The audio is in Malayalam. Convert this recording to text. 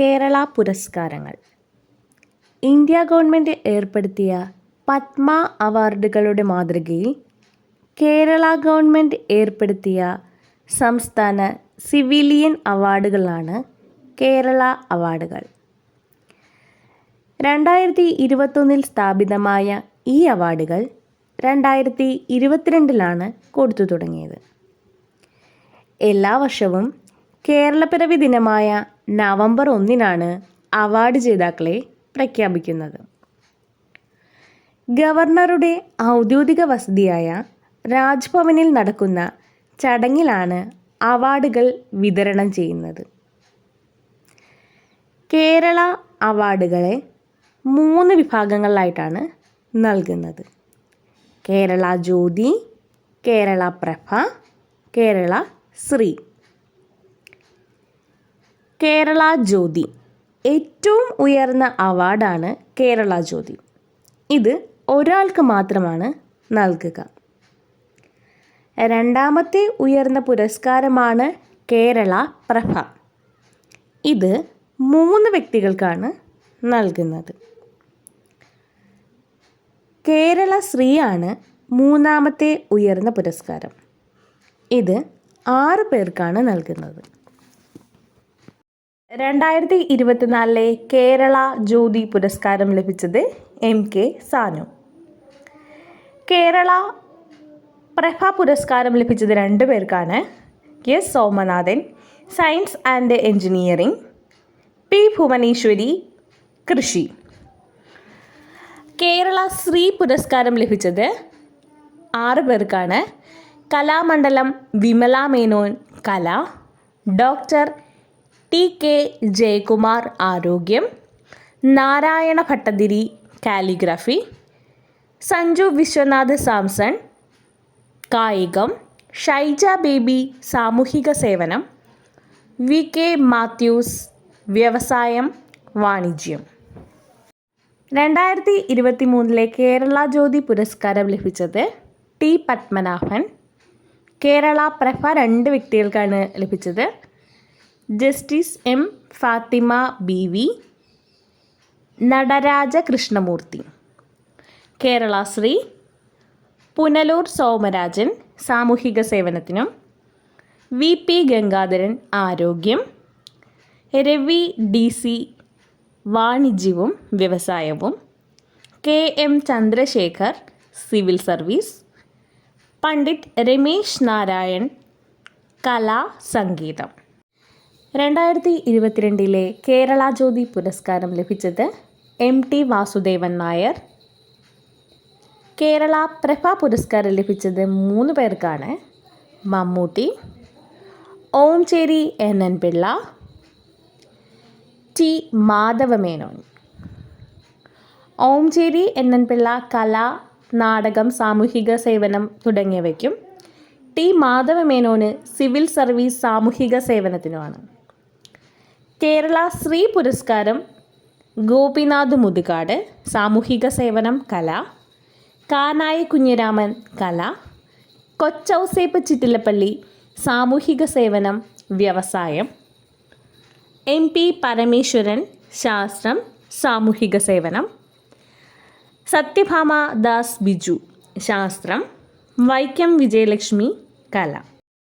കേരള പുരസ്കാരങ്ങൾ. ഇന്ത്യ ഗവൺമെന്റ് ഏർപ്പെടുത്തിയ പത്മ അവാർഡുകളുടെ മാതൃകയിൽ കേരള ഗവൺമെന്റ് ഏർപ്പെടുത്തിയ സംസ്ഥാന സിവിലിയൻ അവാർഡുകളാണ് കേരള അവാർഡുകൾ. രണ്ടായിരത്തി ഇരുപത്തൊന്നിൽ സ്ഥാപിതമായ ഈ അവാർഡുകൾ രണ്ടായിരത്തി ഇരുപത്തിരണ്ടിലാണ് കൊടുത്തു തുടങ്ങിയത്. എല്ലാ വർഷവും കേരളപ്പിറവി ദിനമായ നവംബർ ഒന്നിനാണ് അവാർഡ് ജേതാക്കളെ പ്രഖ്യാപിക്കുന്നത്. ഗവർണറുടെ ഔദ്യോഗിക വസതിയായ രാജ്ഭവനിൽ നടക്കുന്ന ചടങ്ങിലാണ് അവാർഡുകൾ വിതരണം ചെയ്യുന്നത്. കേരള അവാർഡുകളെ മൂന്ന് വിഭാഗങ്ങളിലായിട്ടാണ് നൽകുന്നത്. കേരള ജ്യോതി കേരള പ്രഭ കേരള ശ്രീ. കേരള ജ്യോതി. ഏറ്റവും ഉയർന്ന അവാർഡാണ് കേരള ജ്യോതി. ഇത് ഒരാൾക്ക് മാത്രമാണ് നൽകുക. രണ്ടാമത്തെ ഉയർന്ന പുരസ്കാരമാണ് കേരള പ്രഭ. ഇത് മൂന്ന് വ്യക്തികൾക്കാണ് നൽകുന്നത്. കേരള ശ്രീയാണ് മൂന്നാമത്തെ ഉയർന്ന പുരസ്കാരം. ഇത് ആറ് പേർക്കാണ് നൽകുന്നത്. രണ്ടായിരത്തി ഇരുപത്തിനാലിലെ കേരള ജ്യോതി പുരസ്കാരം ലഭിച്ചത് എം കെ സാനു. കേരള പ്രഭ പുരസ്കാരം ലഭിച്ചത് രണ്ട് പേർക്കാണ്. S Somanathan science and engineering P Bhuvaneswari കൃഷി. കേരള ശ്രീ പുരസ്കാരം ലഭിച്ചത് ആറ് പേർക്കാണ്. കലാമണ്ഡലം വിമല മേനോൻ കല ഡോക്ടർ ടി കെ ജയകുമാർ ആരോഗ്യം നാരായണ ഭട്ടതിരി കാലിഗ്രഫി സഞ്ജു വിശ്വനാഥ് സാംസൺ കായികം ഷൈജ ബേബി സാമൂഹിക സേവനം വി കെ മാത്യൂസ് വ്യവസായം വാണിജ്യം. രണ്ടായിരത്തി ഇരുപത്തി മൂന്നിലെ കേരള ജ്യോതി പുരസ്കാരം ലഭിച്ചത് ടി പത്മനാഭൻ. കേരള പ്രഭ രണ്ട് വ്യക്തികൾക്കാണ് ലഭിച്ചത്. Justice M Fathima B V Nataraja Krishnamoorthy Kerala Shri Punalur Somarajan സാമൂഹിക സേവനത്തിനും വി പി ഗംഗാധരൻ ആരോഗ്യം രവി ഡി സി വാണിജ്യവും വ്യവസായവും K M Chandrashekhar civil service Pandit Ramesh Narayan കലാ സംഗീതം. രണ്ടായിരത്തി ഇരുപത്തിരണ്ടിലെ കേരള ജ്യോതി പുരസ്കാരം ലഭിച്ചത് എം ടി വാസുദേവൻ നായർ. കേരള പ്രഭ പുരസ്കാരം ലഭിച്ചത് മൂന്ന് പേർക്കാണ്. Mammootty Omchery N N Pillai T Madhavamenon. Omchery N N Pillai കല നാടകം സാമൂഹിക സേവനം തുടങ്ങിയവയ്ക്കും ടി മാധവമേനോന് സിവിൽ സർവീസ് സാമൂഹിക സേവനത്തിനുമാണ്. കേരള ശ്രീ പുരസ്കാരം ഗോപിനാഥ് മുതുകാട് സാമൂഹിക സേവനം കല കാനായി കുഞ്ഞിരാമൻ കല കൊച്ചൗസേപ്പ് ചിറ്റിലപ്പള്ളി സാമൂഹിക സേവനം വ്യവസായം എം പി പരമേശ്വരൻ ശാസ്ത്രം സാമൂഹിക സേവനം സത്യഭാമ ദാസ് ബിജു ശാസ്ത്രം വൈക്കം വിജയലക്ഷ്മി കല.